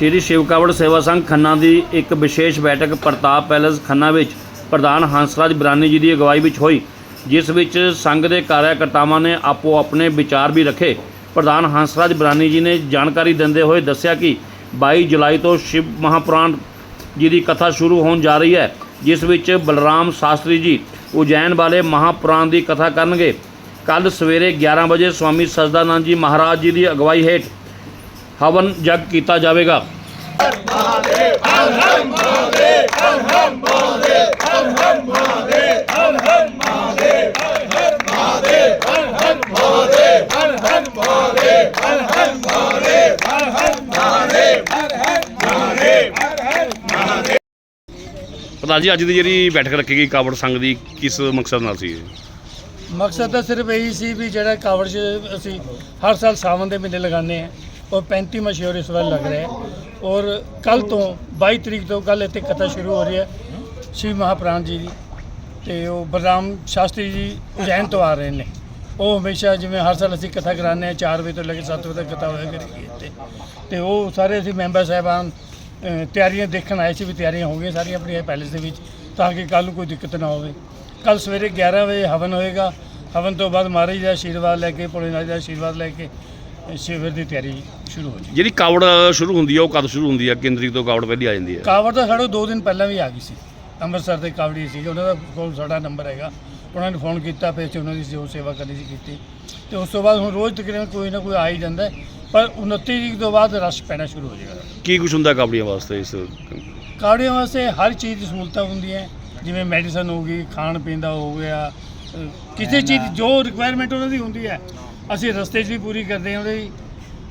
ਸ਼੍ਰੀ ਸ਼ਿਵ ਕਾਵੜ ਸੇਵਾ ਸੰਘ ਖੰਨਾ ਦੀ ਇੱਕ ਵਿਸ਼ੇਸ਼ ਬੈਠਕ ਪ੍ਰਤਾਪ ਪੈਲੇਸ ਖੰਨਾ ਵਿੱਚ ਪ੍ਰਧਾਨ ਹੰਸਰਾਜ ਬਰਾਨੀ ਜੀ ਦੀ ਅਗਵਾਈ ਵਿੱਚ ਹੋਈ, ਜਿਸ ਵਿੱਚ ਸੰਘ ਦੇ ਕਾਰਿਆਕਰਤਾਵਾਂ ਨੇ ਆਪੋ ਆਪਣੇ ਵਿਚਾਰ ਵੀ ਰੱਖੇ। ਪ੍ਰਧਾਨ ਹੰਸਰਾਜ ਬਰਾਨੀ ਜੀ ਨੇ ਜਾਣਕਾਰੀ ਦਿੰਦੇ ਹੋਏ ਦੱਸਿਆ ਕਿ 22 ਜੁਲਾਈ ਤੋਂ ਸ਼ਿਵ ਮਹਾਪੁਰਾਣ ਜੀ ਦੀ ਕਥਾ ਸ਼ੁਰੂ ਹੋਣ ਜਾ ਰਹੀ ਹੈ, ਜਿਸ ਵਿੱਚ ਬਲਰਾਮ ਸ਼ਾਸਤਰੀ ਜੀ ਉਜੈਨ ਵਾਲੇ ਮਹਾਪੁਰਾਣ ਦੀ ਕਥਾ ਕਰਨਗੇ। ਕੱਲ ਸਵੇਰੇ 11 ਵਜੇ ਸਵਾਮੀ ਸਜਦਾਨੰਦ ਜੀ ਮਹਾਰਾਜ ਜੀ ਦੀ ਅਗਵਾਈ ਹੇਠ ਹਵਨ ਜਗ ਕੀਤਾ ਜਾਵੇਗਾ। ਪ੍ਰਧਾਨ ਜੀ, ਅੱਜ ਦੀ ਜਿਹੜੀ ਬੈਠਕ ਰੱਖੀ ਗਈ ਕਾਵੜ ਸੰਘ ਦੀ, ਕਿਸ ਮਕਸਦ ਨਾਲ ਸੀ ਇਹ? ਮਕਸਦ ਤਾਂ ਸਿਰਫ ਇਹੀ ਸੀ ਵੀ ਜਿਹੜਾ ਕਾਵੜ 'ਚ ਅਸੀਂ ਹਰ ਸਾਲ ਸਾਵਣ ਦੇ ਮਹੀਨੇ ਲਗਾਉਂਦੇ ਆ ਔਰ 35 ਮਸ਼ਹੂਰ ਇਸ ਵਾਰ ਲੱਗ ਰਿਹਾ ਹੈ। ਔਰ ਕੱਲ ਤੋਂ 22 ਤਰੀਕ ਤੋਂ ਕੱਲ ਇੱਥੇ ਕਥਾ ਸ਼ੁਰੂ ਹੋ ਰਹੀ ਹੈ ਸ਼ਿਵ ਮਹਾਪ੍ਰਾਣ ਜੀ ਦੀ। ਤੇ ਉਹ ਬਲਰਾਮ ਸ਼ਾਸਤਰੀ ਜੀ ਉਜੈਨ ਤੋਂ ਆ ਰਹੇ ਨੇ। ਉਹ ਹਮੇਸ਼ਾ ਜਿਵੇਂ ਹਰ ਸਾਲ ਅਸੀਂ ਕਥਾ ਕਰਾਉਂਦੇ ਹਾਂ 4 ਵਜੇ ਤੋਂ ਲੈ ਕੇ 7 ਵਜੇ ਤੱਕ ਕਥਾ ਹੋਇਆ ਕਰੀਏ ਇੱਥੇ। ਤੇ ਉਹ ਸਾਰੇ ਅਸੀਂ ਮੈਂਬਰ ਸਾਹਿਬਾਨ ਤਿਆਰੀਆਂ ਦੇਖਣ ਆਏ ਸੀ ਵੀ ਤਿਆਰੀਆਂ ਹੋ ਗਈਆਂ ਸਾਰੀਆਂ ਆਪਣੀਆਂ ਪੈਲੇਸ ਦੇ ਵਿੱਚ, ਤਾਂ ਕਿ ਕੱਲ ਨੂੰ ਕੋਈ ਦਿੱਕਤ ਨਾ ਹੋਵੇ। ਕੱਲ ਸਵੇਰੇ 11 ਵਜੇ ਹਵਨ ਹੋਏਗਾ। ਹਵਨ ਤੋਂ ਬਾਅਦ ਮਹਾਰਾਜ ਦਾ ਆਸ਼ੀਰਵਾਦ ਲੈ ਕੇ ਭੋਲੇਨਾਥ ਦਾ ਆਸ਼ੀਰਵਾਦ ਲੈ ਕੇ ਸ਼ਿਵਰ ਦੀ ਤਿਆਰੀ ਸ਼ੁਰੂ ਹੋ ਜਾਏ ਜਿਹੜੀ ਕਾਵੜ ਸ਼ੁਰੂ ਹੁੰਦੀ ਹੈ ਉਹ ਕਦ ਸ਼ੁਰੂ ਹੁੰਦੀ ਹੈ ਕੇਂਦਰੀ ਤੋਂ ਕਾਵੜ ਪਹਿਲੀ ਆ ਜਾਂਦੀ ਹੈ ਕਾਵੜ ਤਾਂ ਸਾਡੇ ਦੋ ਦਿਨ ਪਹਿਲਾਂ ਵੀ ਆ ਗਈ ਸੀ। ਅੰਮ੍ਰਿਤਸਰ ਦੇ ਕਾਵੜੀ ਸੀ ਉਹਨਾਂ ਦਾ ਕੋਲ ਸਾਡਾ ਨੰਬਰ ਹੈਗਾ। ਉਹਨਾਂ ਨੇ ਫੋਨ ਕੀਤਾ ਫਿਰ ਉਹਨਾਂ ਦੀ ਜੋ ਸੇਵਾ ਕਰਨੀ ਸੀ ਕੀਤੀ। ਤੇ ਉਸ ਤੋਂ ਬਾਅਦ ਹੁਣ ਰੋਜ਼ ਤਕਰੀਬਨ ਕੋਈ ਨਾ ਕੋਈ ਆ ਹੀ ਜਾਂਦਾ। ਪਰ 29 ਤਰੀਕ ਤੋਂ ਬਾਅਦ ਰਸ਼ ਪੈਣਾ ਸ਼ੁਰੂ ਹੋ ਜਾਏਗਾ। ਕੀ ਕੁਝ ਹੁੰਦਾ ਕਾਵੜੀਆਂ ਵਾਸਤੇ ਇਸ ਕਾਵੜੀਆਂ ਵਾਸਤੇ ਹਰ ਚੀਜ਼ ਦੀ ਸਹੂਲਤਾਂ ਹੁੰਦੀਆਂ ਜਿਵੇਂ ਮੈਡੀਸਨ ਹੋ ਗਈ ਖਾਣ ਪੀਣ ਦਾ ਹੋ ਗਿਆ ਕਿਸੇ ਚੀਜ਼ ਜੋ ਰਿਕੁਆਇਰਮੈਂਟ ਉਹਨਾਂ ਦੀ ਹੁੰਦੀ ਹੈ ਅਸੀਂ ਰਸਤੇ 'ਚ ਵੀ ਪੂਰੀ ਕਰਦੇ ਹਾਂ ਉਹਦੇ,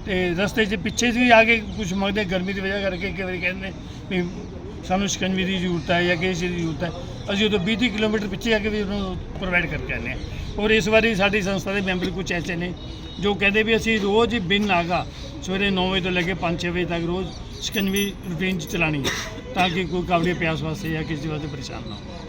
ਤੇ ਰਸਤੇ 'ਚ ਪਿੱਛੇ ਵੀ ਆ ਕੇ ਕੁਝ ਮੰਗਦੇ, ਗਰਮੀ ਦੀ ਵਜ੍ਹਾ ਕਰਕੇ ਕਈ ਵਾਰੀ ਕਹਿੰਦੇ ਵੀ ਸਾਨੂੰ ਸ਼ਿਕੰਜਵੀ ਦੀ ਜ਼ਰੂਰਤ ਹੈ ਜਾਂ ਕਿਸੇ ਦੀ ਜ਼ਰੂਰਤ ਹੈ। ਅਸੀਂ ਉਦੋਂ 20 ਤੀਹ ਕਿਲੋਮੀਟਰ ਪਿੱਛੇ ਆ ਕੇ ਵੀ ਉਹਨੂੰ ਪ੍ਰੋਵਾਈਡ ਕਰਕੇ ਆਉਂਦੇ ਹਾਂ। ਔਰ ਇਸ ਵਾਰੀ ਸਾਡੀ ਸੰਸਥਾ ਦੇ ਮੈਂਬਰ ਕੁਝ ਐਸੇ ਨੇ ਜੋ ਕਹਿੰਦੇ ਵੀ ਅਸੀਂ ਰੋਜ਼ ਹੀ ਬਿਨ ਨਾਗਾ ਸਵੇਰੇ 9 ਵਜੇ ਤੋਂ ਲੈ ਕੇ 5-6 ਵਜੇ ਤੱਕ ਰੋਜ਼ ਸ਼ਿਕੰਜਵੀ ਰੂਟੀਨ 'ਚ ਚਲਾਣੀ ਹੈ, ਤਾਂ ਕਿ ਕੋਈ ਕਾਬਲੀਆ ਪਿਆਸ ਵਾਸਤੇ ਜਾਂ ਕਿਸੇ ਵਾਸਤੇ ਪਰੇਸ਼ਾਨ ਨਾ ਹੋ